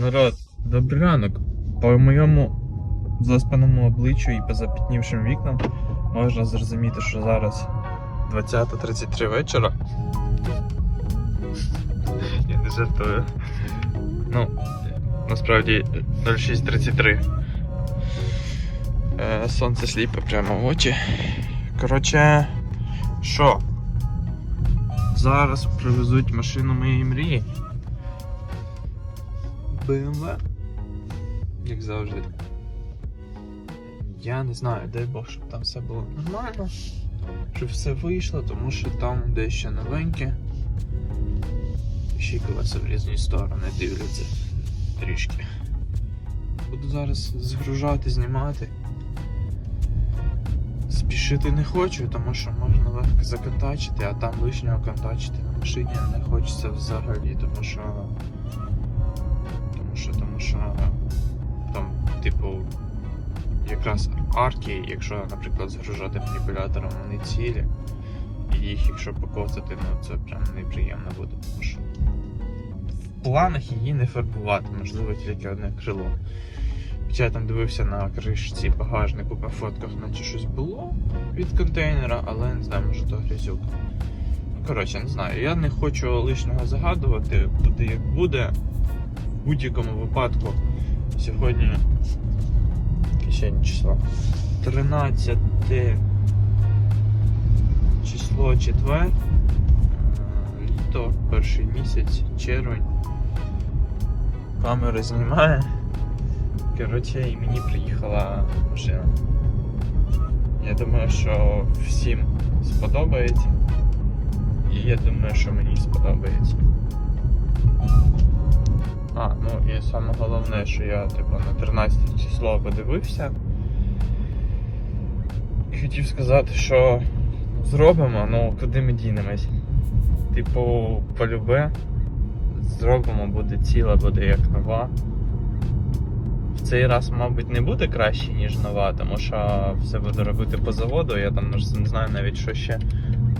Народ, добрий ранок. По моєму заспаному обличчю і по запітнівшим вікнам можна зрозуміти, що зараз 20.33 вечора. Я не жартую. Ну, насправді 06.33. Е, Сонце сліпе прямо в очі. Коротше, що? Зараз привезуть машину моєї мрії. BMW. Як завжди. Я не знаю, дай Бог, щоб там все було нормально. Щоб все вийшло, тому що там дещо новеньке. Ще колеса в різні сторони дивляться трішки. Буду зараз згружати, знімати. Спішити не хочу, тому що можна легко законтачити, а там лишнього контачити на машині не хочеться взагалі, тому що. Що, тому що там, типу, якраз арки, якщо, наприклад, згружати маніпулятором, вони цілі. І їх, якщо покоцати, ну це прям неприємно буде, тому що в планах її не фарбувати, можливо, тільки одне крило. Хоча я там дивився на кришці багажнику по фотках, наче щось було від контейнера, але не знаю, може то грязюк. Коротше, не знаю. Я не хочу лишнього загадувати, буде як буде. В будь-якому випадку сьогодні яке сьогодні число. 13 число четвер. Е, Літо, перший місяць, червень. Камера знімає. Коротше, і мені приїхала машина. Я думаю, що всім сподобається. І я думаю, що мені сподобається. А, ну і саме головне, що я типу на 13 число подивився. І хотів сказати, що зробимо, ну куди ми дінемось. Типу, полюбе, зробимо, буде ціла, буде як нова. В цей раз, мабуть, не буде краще, ніж нова, тому що все буду робити по заводу, я там не знаю навіть, що ще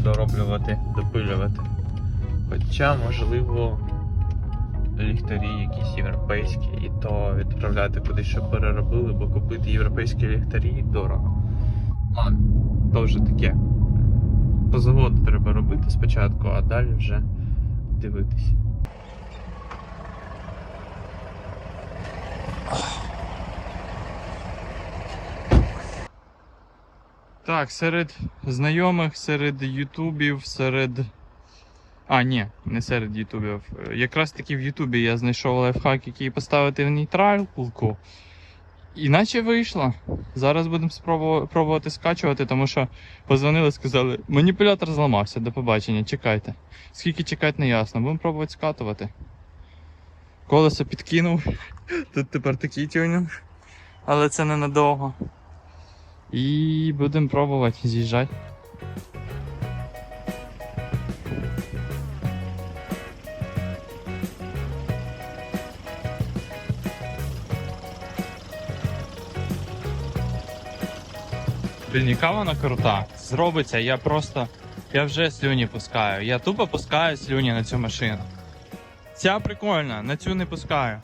дороблювати, допилювати. Хоча, можливо, ліхтарі якісь європейські, і то відправляти кудись, щоб переробили, бо купити європейські ліхтарі дорого. Ладно, то вже таке. По заводу треба робити спочатку, а далі вже дивитись. Так, серед знайомих, серед ютубів, серед. А, ні, не серед ютубів. Якраз таки в Ютубі я знайшов лайфхак, який поставити в нейтралку. Іначе вийшло. Зараз будемо спробувати пробувати скачувати, тому що позвонили, сказали, маніпулятор зламався, до побачення, чекайте. Скільки чекати не ясно, будемо пробувати скатувати. Колесо підкинув. Тут тепер такий тюнінг. Але це ненадовго. І будемо пробувати з'їжджати. Блін, яка вона крута. Зробиться, я просто. Я вже слюні пускаю. Я тупо пускаю слюні на цю машину. Ця прикольна, на цю не пускаю.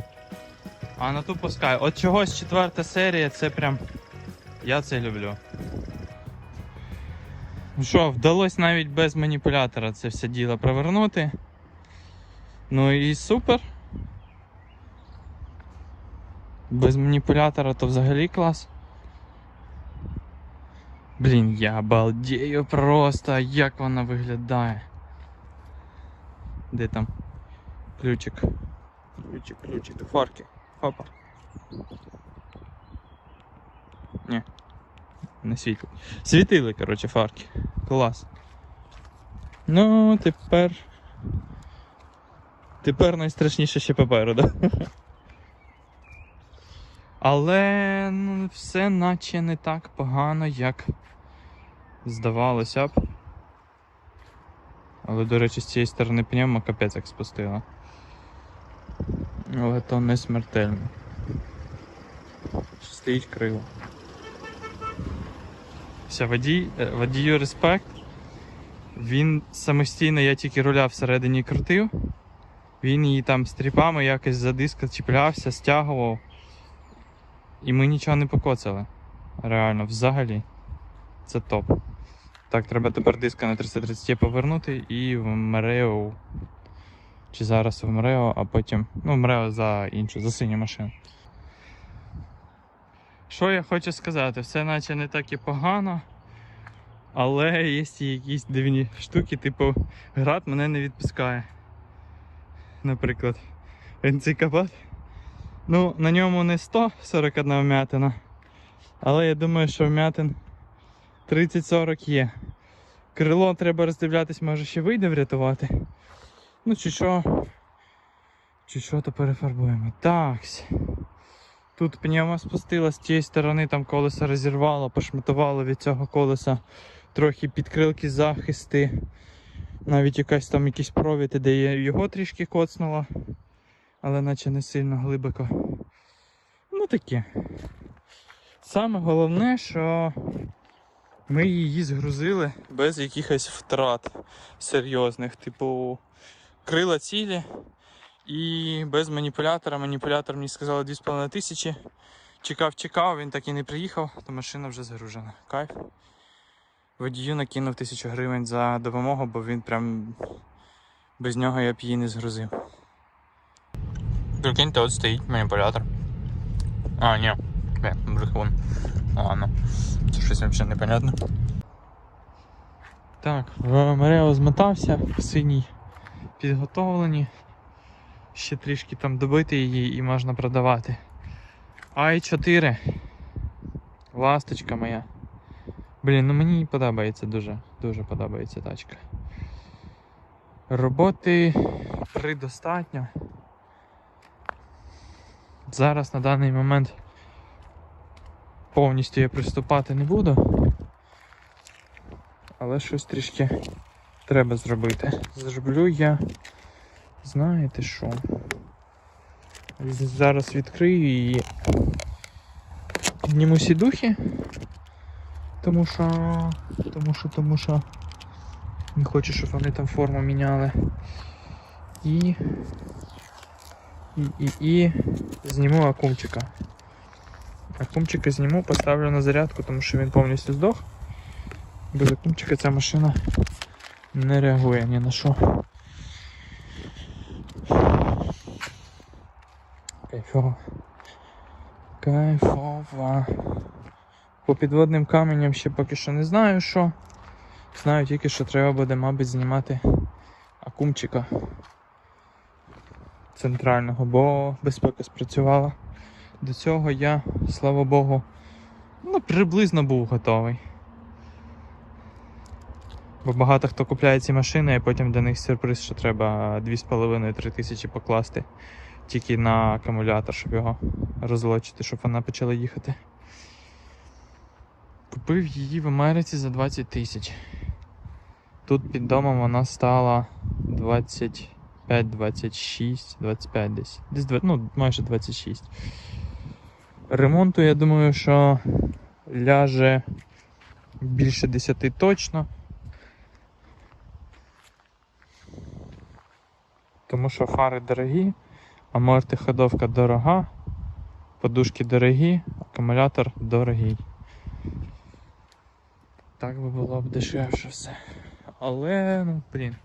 А на ту пускаю. От чогось четверта серія, це прям. Я це люблю. Ну що, вдалося навіть без маніпулятора це все діло провернути. Ну і супер. Без маніпулятора то взагалі клас. Блін, я балдею просто, як вона виглядає. Де там? Ключик. Ключик, ключик. Фарки. Хопа. Ні. Не світло. Світили, коротше, фарки. Клас. Ну, тепер. Тепер найстрашніше ще попереду. Але ну, все наче не так погано, як здавалося б. Але, до речі, з цієї сторони пневма капець як спустила. Але то не смертельно. Стоїть криво. Все, водій, е, водію респект. Він самостійно, я тільки руля всередині крутив. Він її там стріпами якось за диска чіплявся, стягував. І ми нічого не покоцали. Реально, взагалі. Це топ. Так, треба тепер диска на 330 повернути і в Мрео. Чи зараз в Мрео, а потім. Ну, в Мрео за іншу, за синю машину. Що я хочу сказати? Все наче не так і погано. Але є якісь дивні штуки, типу, град мене не відпускає. Наприклад, цей. Ну, на ньому не 141 вмятина. Але я думаю, що вмятин 30-40 є. Крило треба роздивлятись, може ще вийде врятувати. Ну чи що. Чи що, то перефарбуємо. Такс. Тут пневма спустила з тієї сторони, там колесо розірвало, пошматувало від цього колеса трохи підкрилки, захисти. Навіть якась там якийсь провід, де його трішки коцнуло, але наче не сильно глибоко. Ну таке. Саме головне, що ми її згрузили без якихось втрат серйозних. Типу крила цілі і без маніпулятора. Маніпулятор мені сказали 2,5 тисячі. Чекав, чекав, він так і не приїхав, то машина вже згружена. Кайф. Водію накинув тисячу гривень за допомогу, бо він прям без нього я б її не згрузив. Прикиньте, от стоїть маніпулятор. А, ні, не, брехун. Ладно, це щось взагалі непонятно. Так, в Мерео змотався, синій підготовлені. Ще трішки там добити її і можна продавати. Ай-4. Ласточка моя. Блін, ну мені подобається дуже, дуже подобається тачка. Роботи предостатньо. Зараз на даний момент повністю я приступати не буду. Але щось трішки треба зробити. Зроблю я. Знаєте що? Зараз відкрию її. Підніму сідухи. Тому що. Тому що, тому що не хочу, щоб вони там форму міняли. І. І, і, і зніму акумчика. Акумчика зніму, поставлю на зарядку, тому що він повністю здох. Без акумчика ця машина не реагує ні на що. Кайфово. Кайфово. По підводним каменям ще поки що не знаю що. Знаю тільки, що треба буде, мабуть, знімати акумчика центрального, бо безпека спрацювала. До цього я, слава Богу, ну, приблизно був готовий. Бо багато хто купляє ці машини, і потім для них сюрприз, що треба 2,5-3 тисячі покласти тільки на акумулятор, щоб його розлочити, щоб вона почала їхати. Купив її в Америці за 20 тисяч. Тут під домом вона стала 25, 26, 25 десь. Десь ну, майже 26. Ремонту, я думаю, що ляже більше 10 точно. Тому що фари дорогі, амортиходовка дорога, подушки дорогі, акумулятор дорогий. Так би було б дешевше все. Але, ну, блін.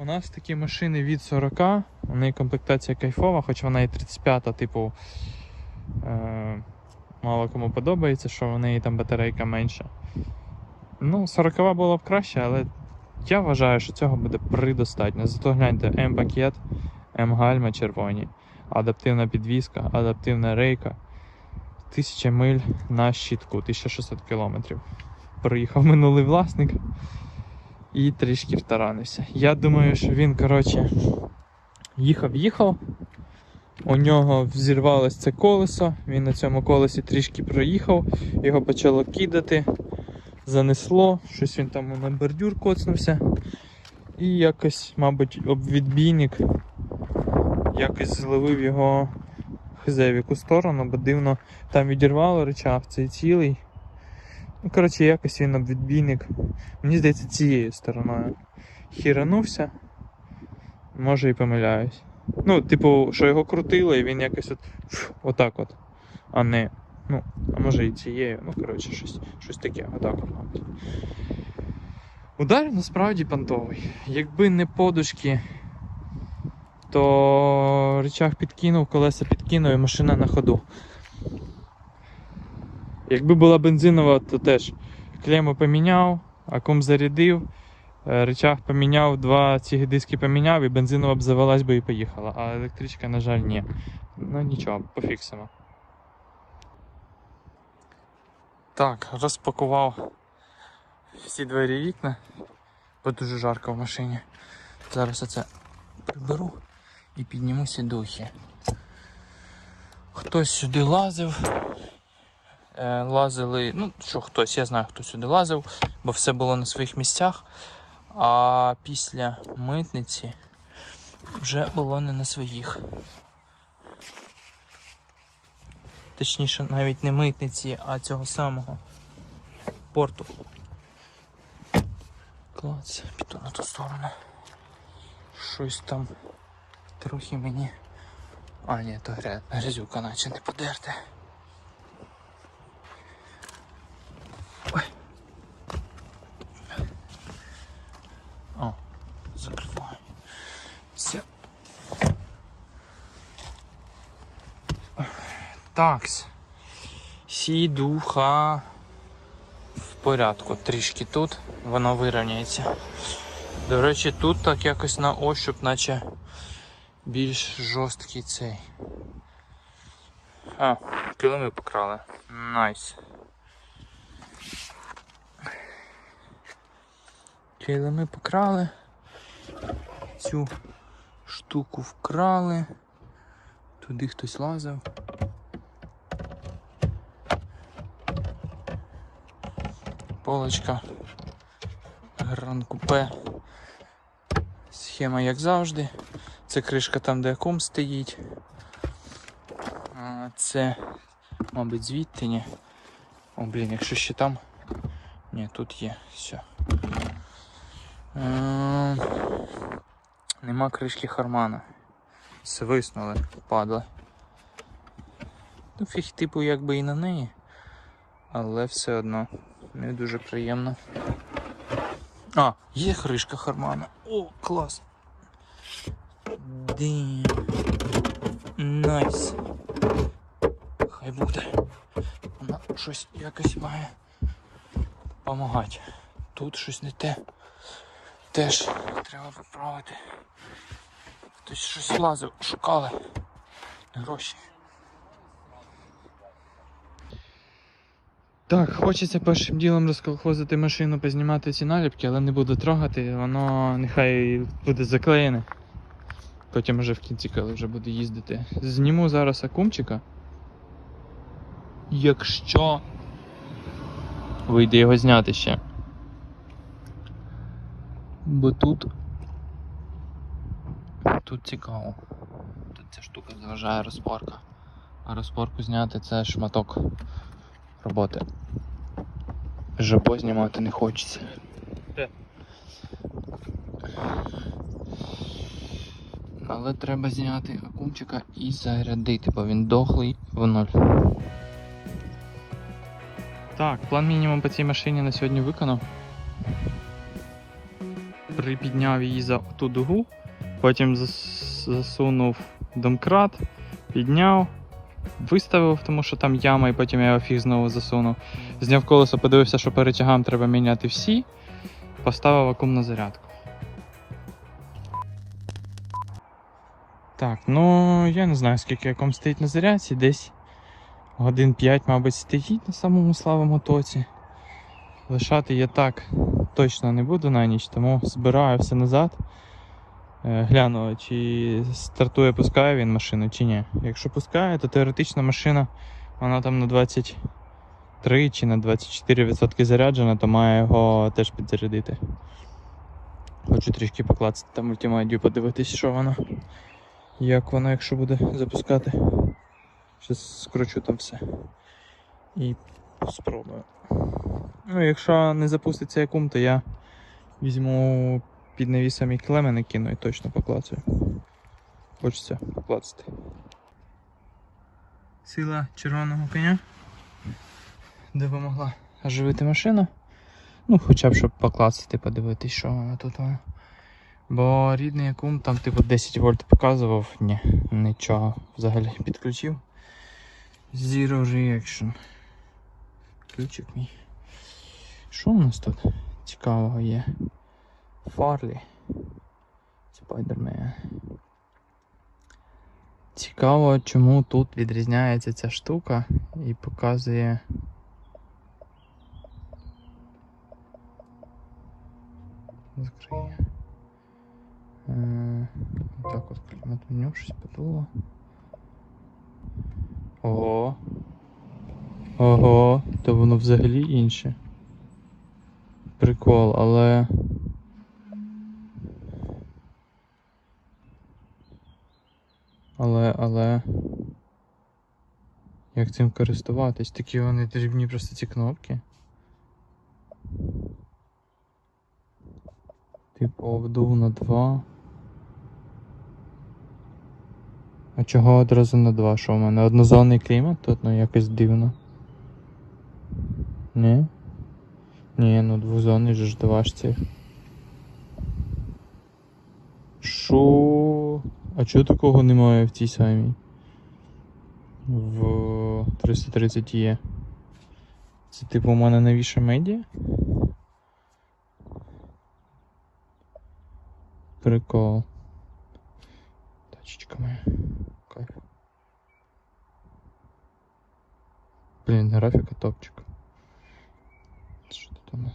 У нас такі машини від 40, у неї комплектація кайфова, хоч вона і 35, типу. Е- мало кому подобається, що в неї там батарейка менша. Ну, 40 було б краще, але я вважаю, що цього буде предостатньо. Зато гляньте, М-пакет, М-гальма червоні, адаптивна підвізка, адаптивна рейка. 1000 миль на щитку, 1600 кілометрів. Приїхав минулий власник і трішки втаранився. Я думаю, що він, коротше, їхав-їхав. У нього взірвалось це колесо, він на цьому колесі трішки проїхав, його почало кидати, занесло, щось він там на бордюр коцнувся. І якось, мабуть, об відбійник якось зловив його хз в яку сторону, бо дивно там відірвало речах, цей цілий. Ну, коротше, якось він об відбійник. Мені здається, цією стороною. Хіранувся. Може і помиляюсь. Ну, типу, що його крутило, і він якось от фу, отак от. А не. Ну, а може і цією. Ну, коротше, щось, щось таке, отак от, мабуть. Удар насправді понтовий. Якби не подушки, то речах підкинув, колеса підкинув і машина на ходу. Якби була бензинова, то теж клему поміняв, акум зарядив, е, речах поміняв, два ці диски поміняв і бензинова б завелась би і поїхала. А електричка, на жаль, ні. Ну нічого, пофіксимо. Так, розпакував всі двері вікна, бо дуже жарко в машині. Зараз оце приберу і підніму сідухи. Хтось сюди лазив. Е, лазили, ну що хтось, я знаю, хто сюди лазив, бо все було на своїх місцях. А після митниці вже було не на своїх. Точніше, навіть не митниці, а цього самого порту. Клац, піду на ту сторону. Щось там трохи мені. А, ні, то гря... грязюка наче не подерте. Ой. О, закриваю. Все. Такс. Сідуха в порядку. Трішки тут, воно вирівняється. До речі, тут так якось на ощуп, наче більш жорсткий цей. А, килими покрали. Найс. Килими покрали. Цю штуку вкрали. Туди хтось лазив. Полочка. Гран купе. Схема як завжди. Це кришка там, де ком стоїть. Це, мабуть, звідти ні. О, блін, якщо ще там. Ні, тут є. Все. Нема кришки Хармана. Свиснули, падли. Ну, фіг типу якби і на неї. Але все одно не дуже приємно. А, є кришка Хармана. О, клас. Дим. Найс. Хай буде. Вона щось якось має допомагати. Тут щось не те. Теж треба поправити. Хтось щось лазив, шукали. Гроші. Так, хочеться першим ділом розколхозити машину, познімати ці наліпки, але не буду трогати, воно нехай буде заклеєне. Потім вже в кінці, коли вже буду їздити. Зніму зараз акумчика. Якщо вийде його зняти ще. Бо тут. Тут цікаво. Тут ця штука заважає розпорка. А розпорку зняти це шматок роботи. Жабо знімати не хочеться. Але треба зняти акумчика і зарядити, бо він дохлий в ноль. Так, план мінімум по цій машині на сьогодні виконав. Припідняв її за ту дугу, потім засунув домкрат, підняв, виставив, тому що там яма, і потім я його фіг знову засунув. Зняв колесо, подивився, що перетягам треба міняти всі, поставив акум на зарядку. Так, ну я не знаю, скільки акум стоїть на зарядці, десь годин 5, мабуть, стоїть на самому слабому тоці. Лишати я так точно не буду на ніч, тому збираю все назад. Е, Гляну, чи стартує, пускає він машину, чи ні. Якщо пускає, то теоретично машина вона там на 23 чи на 24% заряджена, то має його теж підзарядити. Хочу трішки покласти там мультимедію, подивитись, що воно. Як воно, якщо буде запускати. Щас скручу там все. І спробую. Ну, якщо не запуститься якум, то я візьму під навісом і клемени кину і точно поклацаю. Хочеться покласти. Сила червоного коня допомогла оживити машину. Ну, хоча б щоб покласти, подивитись, що вона тут. вона. Бо рідний акум там типу 10 вольт показував, ні, нічого взагалі підключив. Zero reaction. Ключик мій. Що у нас тут цікавого є? Фарлі. Спайдермен. Цікаво, чому тут відрізняється ця штука і показує. Закриє. Е, Так от клімат меню щось подуло. Ого. Ого, то воно взагалі інше. Прикол, але. Але, але. Як цим користуватись? Такі вони дрібні просто ці кнопки. Типу вдув на 2. А чого одразу на 2? Що в мене? Однозонний клімат тут, ну якось дивно. Ні? Ні, ну двозонний же ж доважці. Шо? А чого такого немає в цій самій? В 330 є. Це типу у мене новіша медіа? Прикол. Тачечка моя. Кайф. Блін, графіка топчик. Що тут у нас?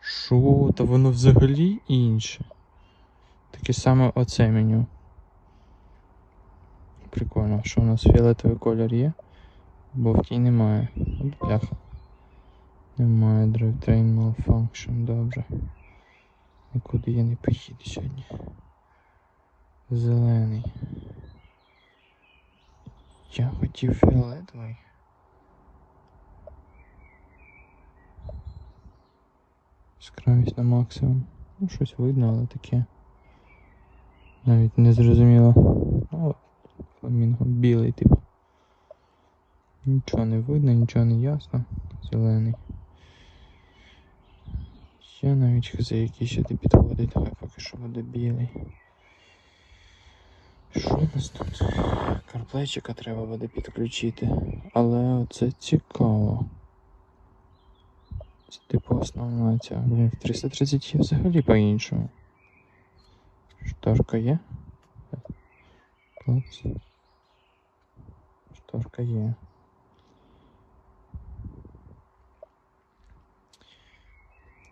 Шо? Та воно взагалі інше. Таке саме оце меню. Прикольно, що у нас фіолетовий колір є, бо в тій немає. Бляха. Немає drivetrain malfunction, добре. Нікуди я не поїду сьогодні. Зелений. Я хотів фіолетовий. Яскравість на максимум. Ну, щось видно, але таке. Навіть не зрозуміло. Ну, фламінго білий, типу. Нічого не видно, нічого не ясно. Зелений. Я навіть хз, який ще підходить, давай поки що буде білий. Що у нас тут? Карплейчика треба буде підключити. Але це цікаво. Це типу основна ця. Блін, в 330 є взагалі по-іншому. Шторка є? Клац. Шторка є.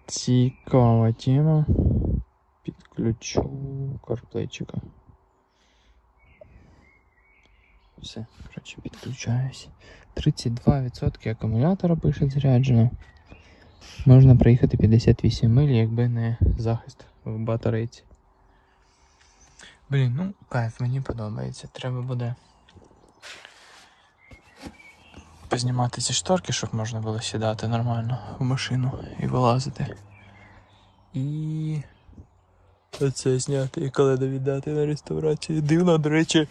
Цікава тема. Підключу карплейчика. Все, коротше, підключаюсь. 32% акумулятора пише заряджено. Можна проїхати 58 миль, якби не захист в батарейці. Блін, ну кайф, мені подобається. Треба буде познімати ці шторки, щоб можна було сідати нормально в машину і вилазити. І оце зняти і коли віддати на реставрацію. Дивно, до речі,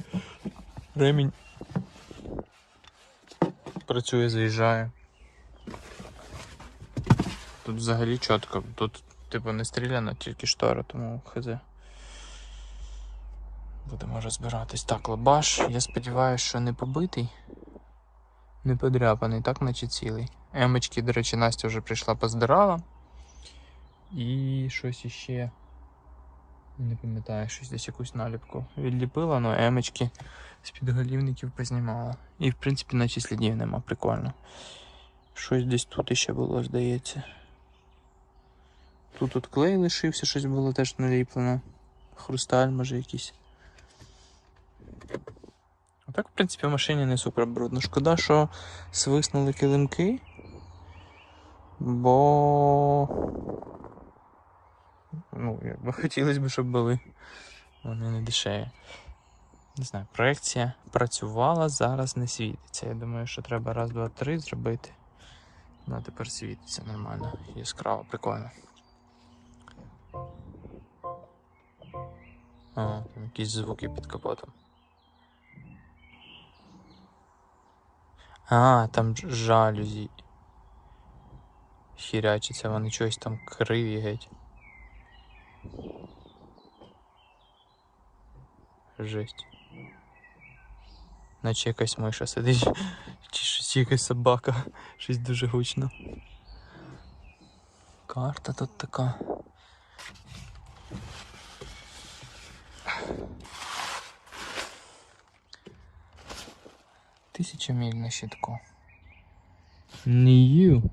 ремінь працює, заїжджає. Тут взагалі чітко. Тут, типу, не стріляно, тільки штора, тому хз. Будемо розбиратись. Так, лабаш, я сподіваюся, що не побитий, не подряпаний, так наче цілий. Емочки, до речі, Настя вже прийшла поздирала. І щось іще. Не пам'ятаю, щось десь якусь наліпку відліпила, але емочки з підголівників познімала. І в принципі наче слідів нема, прикольно. Щось десь тут іще було, здається. Тут от клей лишився, щось було теж наліплено. Хрусталь, може якийсь. Так, в принципі, в машині не супер брудно. Шкода, що свиснули килимки. Бо. Ну, якби хотілося б, щоб були. Вони не дешеві. Не знаю, проекція працювала, зараз не світиться. Я думаю, що треба раз, два, три зробити. Ну, тепер світиться нормально, яскраво, прикольно. А, там якісь звуки під капотом. А, там жалюзі. Хірячиться, вони чогось там криві геть. Жесть. Наче якась миша сидить. Чи щось якась собака. Щось дуже гучно. Карта тут така. Тисяча миль на щитку. Нью.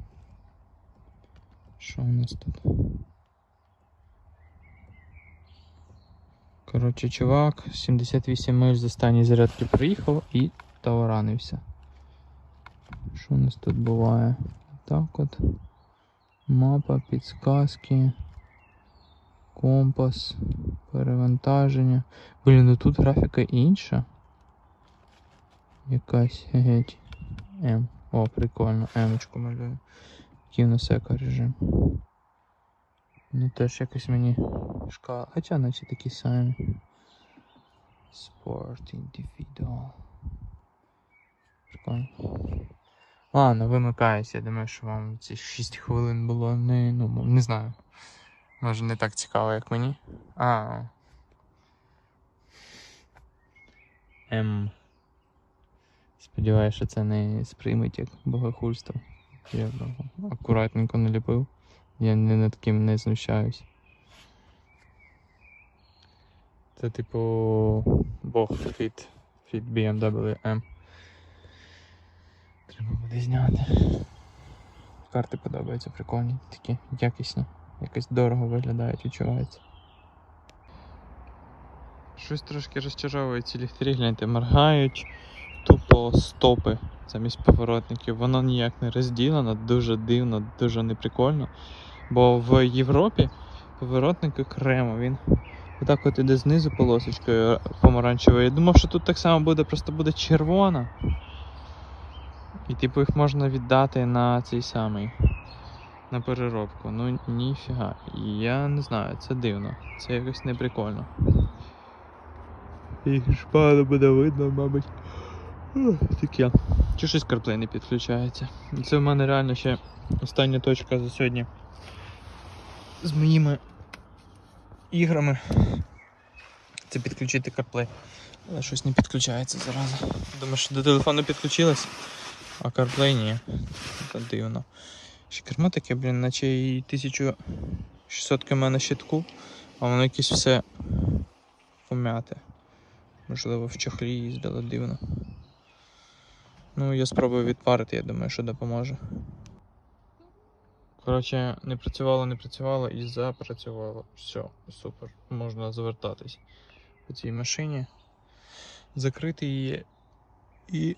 Що у нас тут? Коротше, чувак, 78 миль з останньої зарядки приїхав і тауранився. Що у нас тут буває? Так от. Мапа, підсказки. Компас, перевантаження. Блін, ну тут графіка інша. Якась геть. М. О, прикольно. Емочку малюю. Еко режим. Ну теж якось мені шкала. Хоча наче такі самі. Sport individual. Прикольно. Ладно, вимикаюся. Я думаю, що вам ці 6 хвилин було не, ну, не знаю. Може не так цікаво, як мені. А. М. Сподіваюся, що це не сприймуть як богохульство. Я акуратненько наліпив. Я ні над ким не знущаюсь. Це типу Бог Fit, Fit BMW M. Треба буде зняти. Карти подобаються, прикольні, такі якісні. Якось дорого виглядають, відчувається. Щось трошки розчаровує ці ліхтарі, гляньте, моргають тупо стопи замість поворотників. Воно ніяк не розділено, дуже дивно, дуже неприкольно. Бо в Європі поворотник окремо, він отак от іде знизу полосочкою помаранчевою. Я думав, що тут так само буде, просто буде червона. І типу їх можна віддати на цей самий. На переробку. Ну ніфіга. Я не знаю, це дивно. Це якось неприкольно. Ж погано буде видно, мабуть. Ух, Таке. Чи щось CarPlay не підключається? Це в мене реально ще остання точка за сьогодні. З моїми іграми. Це підключити CarPlay. Але щось не підключається зараза. Думаю, що до телефону підключилось, а CarPlay ні. Це дивно. Ще кермо таке, блін, наче і 1600 км на щитку, а воно якесь все пом'яте. Можливо, в чохлі їздило дивно. Ну, я спробую відпарити, я думаю, що допоможе. Коротше, не працювало, не працювало і запрацювало. Все, супер. Можна завертатись по цій машині, закрити її і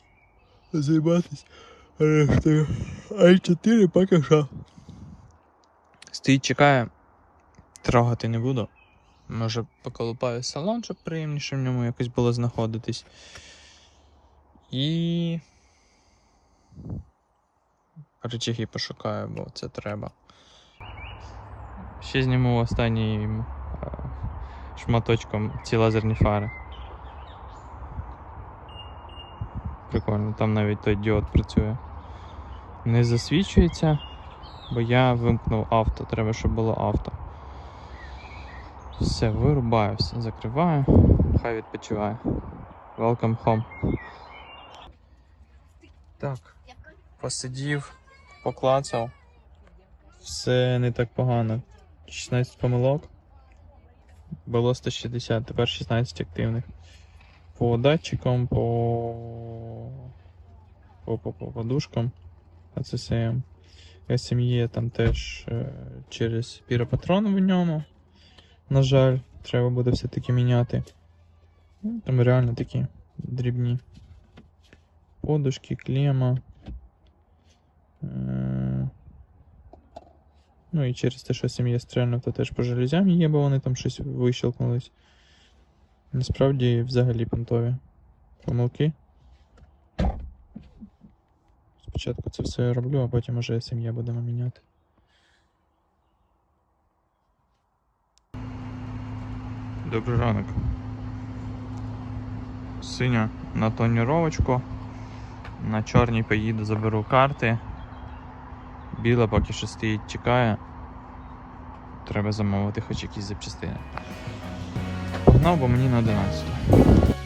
займатися рештою. А4 поки що. Стоїть, чекає. Трогати не буду. Може поколупаю салон, щоб приємніше в ньому якось було знаходитись. І. Речаги пошукаю, бо це треба. Ще зніму останнім е, шматочком ці лазерні фари. Прикольно, там навіть той діод працює. Не засвічується, бо я вимкнув авто, треба, щоб було авто. Все, вирубаю, все, закриваю, хай відпочиває. Welcome home. Так, посидів, поклацав. Все не так погано. 16 помилок. Було 160, тепер 16 активних. По датчикам, по. По, по, по подушкам. АЦСМ. SME там теж е, через піропатрон в ньому. На жаль, треба буде все-таки міняти. Там реально такі дрібні. Подушки, клема. Ну і через те, що сім'я стрельнув, то теж по железям є, бо вони там щось вищелкнулись. Насправді взагалі понтові помилки. Спочатку це все я роблю, а потім уже сім'я будемо міняти. Добрий ранок. Синя на тоніровочку. На чорній поїду, заберу карти. Біла поки що стоїть, чекає. Треба замовити хоч якісь запчастини. Погнав, бо мені на 11.